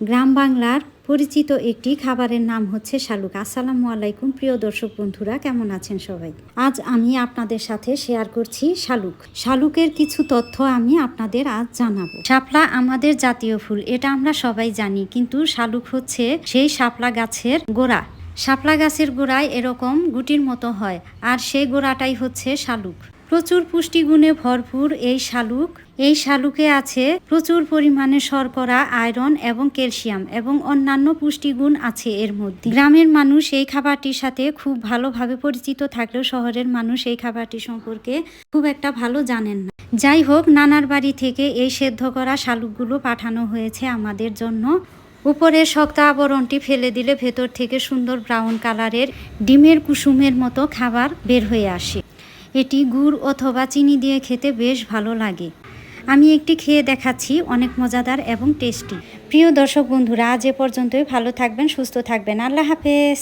গ্রাম বাংলার পরিচিত একটি খাবারের নাম হচ্ছে শালুক। আসসালামু আলাইকুম, প্রিয় দর্শক বন্ধুরা, কেমন আছেন সবাই? আজ আমি আপনাদের সাথে শেয়ার করছি শালুক। শালুকের কিছু তথ্য আমি আপনাদের আজ জানাব। শাপলা আমাদের জাতীয় ফুল, এটা আমরা সবাই জানি, কিন্তু শালুক হচ্ছে সেই শাপলা গাছের গোড়া। শাপলা গাছের গোড়ায় এরকম গুটির মতো হয়, আর সেই গোড়াটাই হচ্ছে শালুক। প্রচুর পুষ্টিগুণে ভরপুর এই শালুক। এই শালুকে আছে প্রচুর পরিমাণে শর্করা, আয়রন এবং ক্যালসিয়াম এবং অন্যান্য পুষ্টিগুণ আছে এর মধ্যে। গ্রামের মানুষ এই খাবারটির সাথে খুব ভালোভাবে পরিচিত থাকলেও শহরের মানুষ এই খাবারটি সম্পর্কে খুব একটা ভালো জানেন না। যাই হোক, নানার বাড়ি থেকে এই সেদ্ধ করা শালুকগুলো পাঠানো হয়েছে আমাদের জন্য। উপরের শক্ত আবরণটি ফেলে দিলে ভেতর থেকে সুন্দর ব্রাউন কালারের ডিমের কুসুমের মতো খাবার বের হয়ে আসে। এটি গুড় অথবা চিনি দিয়ে খেতে বেশ ভালো লাগে। আমি একটি খেয়ে দেখাচ্ছি, অনেক মজাদার এবং টেস্টি। প্রিয় দর্শক বন্ধুরা, আজ এ পর্যন্তই। ভালো থাকবেন, সুস্থ থাকবেন। আল্লাহ হাফেজ।